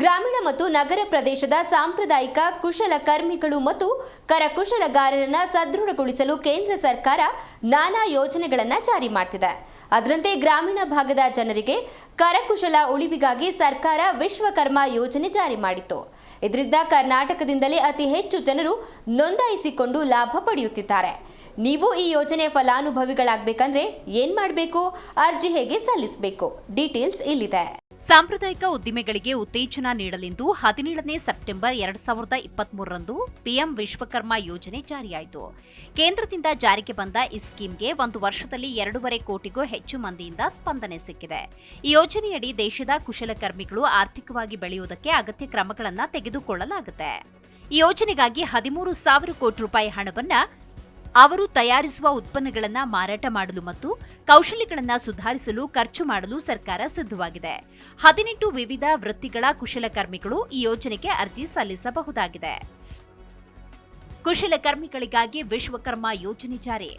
ಗ್ರಾಮೀಣ ಮತ್ತು ನಗರ ಪ್ರದೇಶದ ಸಾಂಪ್ರದಾಯಿಕ ಕುಶಲಕರ್ಮಿಗಳು ಮತ್ತು ಕರಕುಶಲಗಾರರನ್ನ ಸದೃಢಗೊಳಿಸಲು ಕೇಂದ್ರ ಸರ್ಕಾರ ನಾನಾ ಯೋಜನೆಗಳನ್ನು ಜಾರಿ ಮಾಡ್ತಿದೆ. ಅದರಂತೆ ಗ್ರಾಮೀಣ ಭಾಗದ ಜನರಿಗೆ ಕರಕುಶಲ ಉಳಿವಿಗಾಗಿ ಸರ್ಕಾರ ವಿಶ್ವಕರ್ಮ ಯೋಜನೆ ಜಾರಿ ಮಾಡಿತ್ತು. ಇದರಿಂದ ಕರ್ನಾಟಕದಿಂದಲೇ ಅತಿ ಹೆಚ್ಚು ಜನರು ನೋಂದಾಯಿಸಿಕೊಂಡು ಲಾಭ ಪಡೆಯುತ್ತಿದ್ದಾರೆ. ನೀವು ಈ ಯೋಜನೆ ಫಲಾನುಭವಿಗಳಾಗಬೇಕಂದ್ರೆ ಏನ್ ಮಾಡಬೇಕು? ಅರ್ಜಿ ಹೇಗೆ ಸಲ್ಲಿಸಬೇಕು? ಡೀಟೇಲ್ಸ್ ಇಲ್ಲಿದೆ. ಸಾಂಪ್ರದಾಯಿಕ ಉದ್ದಿಮೆಗಳಿಗೆ ಉತ್ತೇಜನ ನೀಡಲೆಂದು ಹದಿನೇಳನೇ ಸೆಪ್ಟೆಂಬರ್ ಎರಡ್ ಸಾವಿರದ ಇಪ್ಪತ್ಮೂರರಂದು ಪಿಎಂ ವಿಶ್ವಕರ್ಮ ಯೋಜನೆ ಜಾರಿಯಾಯಿತು. ಕೇಂದ್ರದಿಂದ ಜಾರಿಗೆ ಬಂದ ಈ ಸ್ಕೀಮ್ಗೆ ಒಂದು ವರ್ಷದಲ್ಲಿ ಎರಡೂವರೆ ಕೋಟಿಗೂ ಹೆಚ್ಚು ಮಂದಿಯಿಂದ ಸ್ಪಂದನೆ ಸಿಕ್ಕಿದೆ. ಈ ಯೋಜನೆಯಡಿ ದೇಶದ ಕುಶಲಕರ್ಮಿಗಳು ಆರ್ಥಿಕವಾಗಿ ಬೆಳೆಯುವುದಕ್ಕೆ ಅಗತ್ಯ ಕ್ರಮಗಳನ್ನು ತೆಗೆದುಕೊಳ್ಳಲಾಗುತ್ತೆ. ಈ ಯೋಜನೆಗಾಗಿ ಹದಿಮೂರು ಸಾವಿರ ಕೋಟಿ ರೂಪಾಯಿ ಹಣವನ್ನ ಅವರು ತಯಾರಿಸುವ ಉತ್ಪನ್ನಗಳನ್ನು ಮಾರಾಟ ಮಾಡಲು ಮತ್ತು ಕೌಶಲ್ಯಗಳನ್ನು ಸುಧಾರಿಸಲು ಖರ್ಚು ಮಾಡಲು ಸರ್ಕಾರ ಸಿದ್ಧವಾಗಿದೆ. ಹದಿನೆಂಟು ವಿವಿಧ ವೃತ್ತಿಗಳ ಕುಶಲಕರ್ಮಿಗಳು ಈ ಯೋಜನೆಗೆ ಅರ್ಜಿ ಸಲ್ಲಿಸಬಹುದಾಗಿದೆ. ಕುಶಲಕರ್ಮಿಗಳಿಗಾಗಿ ವಿಶ್ವಕರ್ಮ ಯೋಜನೆ ಜಾರಿ.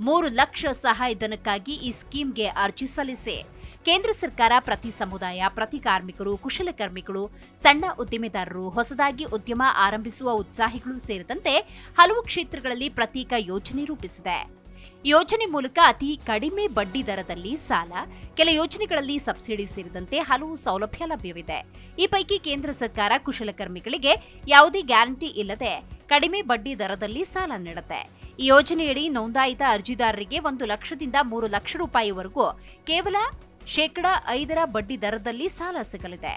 ಮೂರು ಲಕ್ಷ ಸಹಾಯಧನಕ್ಕಾಗಿ ಈ ಸ್ಕೀಮ್ಗೆ ಅರ್ಜಿ ಸಲ್ಲಿಸಿ. ಕೇಂದ್ರ ಸರ್ಕಾರ ಪ್ರತಿ ಸಮುದಾಯ, ಪ್ರತಿ ಕಾರ್ಮಿಕರು, ಕುಶಲಕರ್ಮಿಗಳು, ಸಣ್ಣ ಉದ್ದಿಮೆದಾರರು, ಹೊಸದಾಗಿ ಉದ್ಯಮ ಆರಂಭಿಸುವ ಉತ್ಸಾಹಿಗಳು ಸೇರಿದಂತೆ ಹಲವು ಕ್ಷೇತ್ರಗಳಲ್ಲಿ ಪ್ರತ್ಯೇಕ ಯೋಜನೆ ರೂಪಿಸಿದೆ. ಯೋಜನೆ ಮೂಲಕ ಅತಿ ಕಡಿಮೆ ಬಡ್ಡಿ ದರದಲ್ಲಿ ಸಾಲ, ಕೆಲ ಯೋಜನೆಗಳಲ್ಲಿ ಸಬ್ಸಿಡಿ ಸೇರಿದಂತೆ ಹಲವು ಸೌಲಭ್ಯ ಲಭ್ಯವಿದೆ. ಈ ಪೈಕಿ ಕೇಂದ್ರ ಸರ್ಕಾರ ಕುಶಲಕರ್ಮಿಗಳಿಗೆ ಯಾವುದೇ ಗ್ಯಾರಂಟಿ ಇಲ್ಲದೆ ಕಡಿಮೆ ಬಡ್ಡಿ ದರದಲ್ಲಿ ಸಾಲ ನೀಡುತ್ತೆ. ಈ ಯೋಜನೆಯಡಿ ನೋಂದಾಯಿತ ಅರ್ಜಿದಾರರಿಗೆ ಒಂದು ಲಕ್ಷದಿಂದ ಮೂರು ಲಕ್ಷ ರೂಪಾಯಿವರೆಗೂ ಕೇವಲ ಶೇಕಡ ಐದರ ಬಡ್ಡಿ ದರದಲ್ಲಿ ಸಾಲ ಸಿಗಲಿದೆ.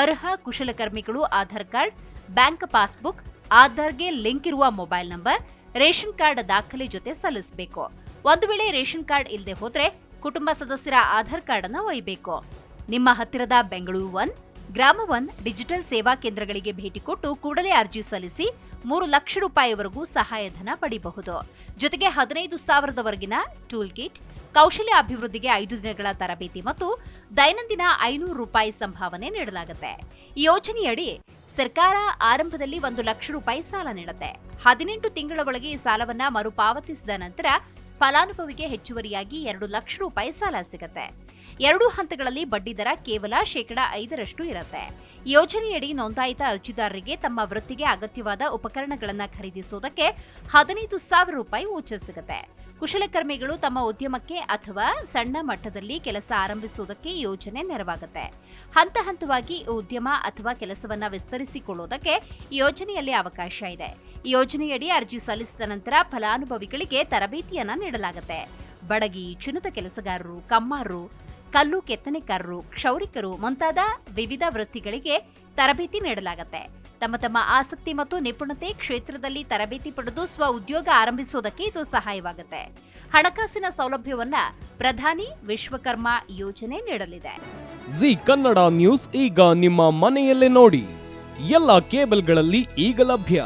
ಅರ್ಹ ಕುಶಲಕರ್ಮಿಗಳು ಆಧಾರ್ ಕಾರ್ಡ್, ಬ್ಯಾಂಕ್ ಪಾಸ್ಬುಕ್, ಆಧಾರ್ಗೆ ಲಿಂಕ್ ಇರುವ ಮೊಬೈಲ್ ನಂಬರ್, ರೇಷನ್ ಕಾರ್ಡ್ ದಾಖಲೆ ಜೊತೆ ಸಲ್ಲಿಸಬೇಕು. ಒಂದು ವೇಳೆ ರೇಷನ್ ಕಾರ್ಡ್ ಇಲ್ಲದೆ ಹೋದ್ರೆ ಕುಟುಂಬ ಸದಸ್ಯರ ಆಧಾರ್ ಕಾರ್ಡ್ ಅನ್ನು ಒಯ್ಯಬೇಕು ನಿಮ್ಮ ಹತ್ತಿರದ Bengaluru one, Grama one digital ಸೇವಾ ಕೇಂದ್ರಗಳಿಗೆ ಭೇಟಿ ಕೊಟ್ಟು ಕೂಡಲೇ ಅರ್ಜಿ ಸಲ್ಲಿಸಿ ಮೂರು ಲಕ್ಷ ರೂಪಾಯಿವರೆಗೂ ಸಹಾಯಧನ ಪಡೆಯಬಹುದು ಜೊತೆಗೆ ಹದಿನೈದು ಸಾವಿರದವರೆಗಿನ ಟೂಲ್ ಕಿಟ್ ಕೌಶಲ್ಯ ಅಭಿವೃದ್ಧಿಗೆ ಐದು ದಿನಗಳ ತರಬೇತಿ ಮತ್ತು ದೈನಂದಿನ ಐನೂರು ರೂಪಾಯಿ ಸಂಭಾವನೆ ನೀಡಲಾಗುತ್ತೆ. ಈ ಯೋಜನೆಯಡಿ ಸರ್ಕಾರ ಆರಂಭದಲ್ಲಿ ಒಂದು ಲಕ್ಷ ರೂಪಾಯಿ ಸಾಲ ನೀಡುತ್ತೆ. ಹದಿನೆಂಟು ತಿಂಗಳ ಒಳಗೆ ಈ ಸಾಲವನ್ನ ಮರುಪಾವತಿಸಿದ ನಂತರ ಫಲಾನುಭವಿಗೆ ಹೆಚ್ಚುವರಿಯಾಗಿ ಎರಡು ಲಕ್ಷ ರೂಪಾಯಿ ಸಾಲ ಸಿಗುತ್ತೆ. ಎರಡು ಹಂತಗಳಲ್ಲಿ ಬಡ್ಡಿದರ ಕೇವಲ ಶೇಕಡ ಐದರಷ್ಟು ಇರುತ್ತೆ. ಯೋಜನೆಯಡಿ ನೋಂದಾಯಿತ ಅರ್ಜಿದಾರರಿಗೆ ತಮ್ಮ ವೃತ್ತಿಗೆ ಅಗತ್ಯವಾದ ಉಪಕರಣಗಳನ್ನು ಖರೀದಿಸುವುದಕ್ಕೆ ಹದಿನೈದು ಸಾವಿರ ರೂಪಾಯಿ ವೋಚರ್ ಸಿಗುತ್ತೆ. ಕುಶಲಕರ್ಮಿಗಳು ತಮ್ಮ ಉದ್ಯಮಕ್ಕೆ ಅಥವಾ ಸಣ್ಣ ಮಟ್ಟದಲ್ಲಿ ಕೆಲಸ ಆರಂಭಿಸುವುದಕ್ಕೆ ಯೋಜನೆ ನೆರವಾಗುತ್ತೆ. ಹಂತ ಹಂತವಾಗಿ ಉದ್ಯಮ ಅಥವಾ ಕೆಲಸವನ್ನು ವಿಸ್ತರಿಸಿಕೊಳ್ಳುವುದಕ್ಕೆ ಯೋಜನೆಯಲ್ಲಿ ಅವಕಾಶ ಇದೆ. ಯೋಜನೆಯಡಿ ಅರ್ಜಿ ಸಲ್ಲಿಸಿದ ನಂತರ ಫಲಾನುಭವಿಗಳಿಗೆ ತರಬೇತಿಯನ್ನು ನೀಡಲಾಗುತ್ತೆ. ಬಡಗಿ, ಚುನತ ಕೆಲಸಗಾರರು ಕಮ್ಮಾರರು ಕಲ್ಲು ಕೆತ್ತನೆಕಾರರು ಕ್ಷೌರಿಕರು ಮುಂತಾದ ವಿವಿಧ ವೃತ್ತಿಗಳಿಗೆ ತರಬೇತಿ ನೀಡಲಾಗುತ್ತೆ. ತಮ್ಮ ತಮ್ಮ ಆಸಕ್ತಿ ಮತ್ತು ನಿಪುಣತೆ ಕ್ಷೇತ್ರದಲ್ಲಿ ತರಬೇತಿ ಪಡೆದು ಸ್ವ ಉದ್ಯೋಗ ಆರಂಭಿಸುವುದಕ್ಕೆ ಇದು ಸಹಾಯವಾಗುತ್ತೆ. ಹಣಕಾಸಿನ ಸೌಲಭ್ಯವನ್ನ ಪ್ರಧಾನಿ ವಿಶ್ವಕರ್ಮ ಯೋಜನೆ ನೀಡಲಿದೆ. ಜಿ ಕನ್ನಡ ನ್ಯೂಸ್ ಈಗ ನಿಮ್ಮ ಮನೆಯಲ್ಲೇ ನೋಡಿ. ಎಲ್ಲ ಕೇಬಲ್ಗಳಲ್ಲಿ ಈಗ ಲಭ್ಯ.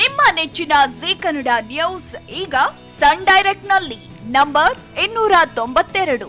ನಿಮ್ಮ ನೆಚ್ಚಿನ ಜಿ ಕನ್ನಡ ನ್ಯೂಸ್ ಈಗ ಸನ್ ಡೈರೆಕ್ಟ್ನಲ್ಲಿ ನಂಬರ್ ಇನ್ನೂರ ತೊಂಬತ್ತೆರಡು.